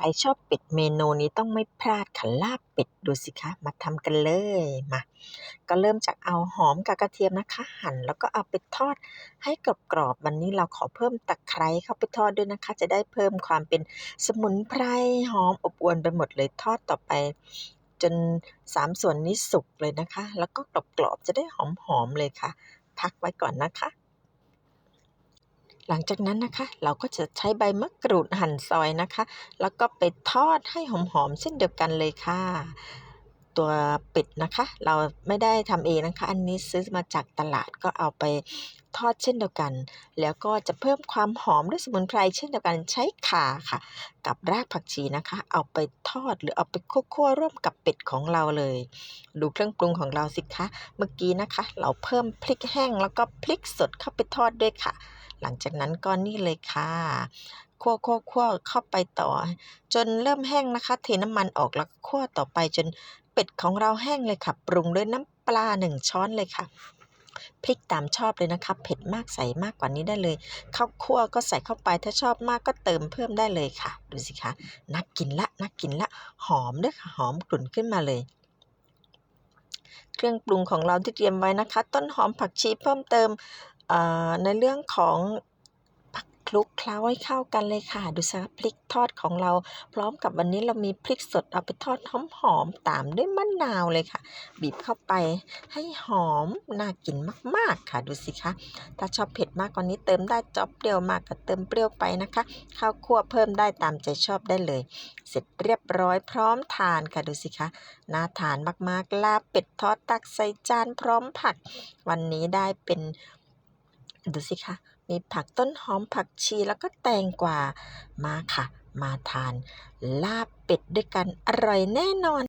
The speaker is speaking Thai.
ใครชอบเป็ดเมนูนี้ต้องไม่พลาดค่ะลาบเป็ดดูสิคะ มาทำกันเลยมา ก็เริ่มจากเอาหอมกับกระเทียมนะคะ หั่นแล้วก็เอาไปทอดให้กรอบๆวันนี้เราขอเพิ่มตะไคร้เข้าไปทอดด้วยนะคะ จะได้เพิ่มความเป็นสมุนไพรหอมอบอวลไปหมดเลยทอดต่อไป จนสามส่วนนี้สุกเลยนะคะ แล้วก็กรอบๆจะได้หอมๆเลยค่ะ พักไว้ก่อนนะคะ หลังจากนั้นนะคะ เราก็จะใช้ใบมะกรูดหั่นซอยนะคะ แล้วก็ไปทอดให้หอมๆเช่นเดียวกันเลยค่ะ ตัวเป็ดนะคะ เราไม่ได้ทำเองนะคะ อันนี้ซื้อมาจากตลาดก็เอาไปทอดเช่นเดียวกัน แล้วก็จะเพิ่มความหอมด้วยสมุนไพรเช่นเดียวกันใช้ข่าค่ะ กับรากผักชีนะคะ เอาไปทอดหรือเอาไปคั่วๆร่วมกับเป็ดของเราเลย ดูเครื่องปรุงของเราสิคะ เมื่อกี้นะคะ เราเพิ่มพริกแห้งแล้วก็พริกสดเข้าไปทอดด้วยค่ะ หลังจากนั้นก็นี่เลยค่ะคั่วคั่วคั่วเข้าไปต่อ จนเริ่มแห้งนะคะ เทน้ำมันออกแล้วคั่วต่อไปจนเป็ดของเราแห้งเลยค่ะ ปรุงด้วยน้ำปลาหนึ่งช้อนเลยค่ะ พริกตามชอบเลยนะคะเผ็ดมากใส่มากกว่านี้ได้เลยข้าวคั่วก็ใส่เข้าไปถ้าชอบมากก็เติมเพิ่มได้เลยค่ะ ดูสิคะน่ากินละน่ากินละหอมด้วยค่ะหอมกลุ่นขึ้นมาเลยเครื่องปรุงของเราที่เตรียมไว้นะคะ ต้นหอมผักชีเพิ่มเติมในเรื่องของ คลุกเคล้าให้เข้ากันเลยค่ะ ดูสิคะพริกทอดของเรา พร้อมกับวันนี้เรามีพริกสดเอาไปทอดหอมๆตามด้วยมะนาวเลยค่ะ บีบเข้าไปให้หอมน่ากินมากๆค่ะดูสิคะถ้าชอบเผ็ดมากกว่านี้เติมได้จอบเปรี้ยวมากก็เติมเปรี้ยวไปนะคะข้าวคั่วเพิ่มได้ตามใจชอบได้เลย เสร็จเรียบร้อยพร้อมทานค่ะดูสิคะน่าทานมากๆลาบเป็ดทอดตักใส่จานพร้อมผัก วันนี้ได้เป็น ดูสิคะมีผักต้นหอมผักชีแล้วก็แตงกวามาค่ะ มาทาน ลาบเป็ดด้วยกันอร่อยแน่นอน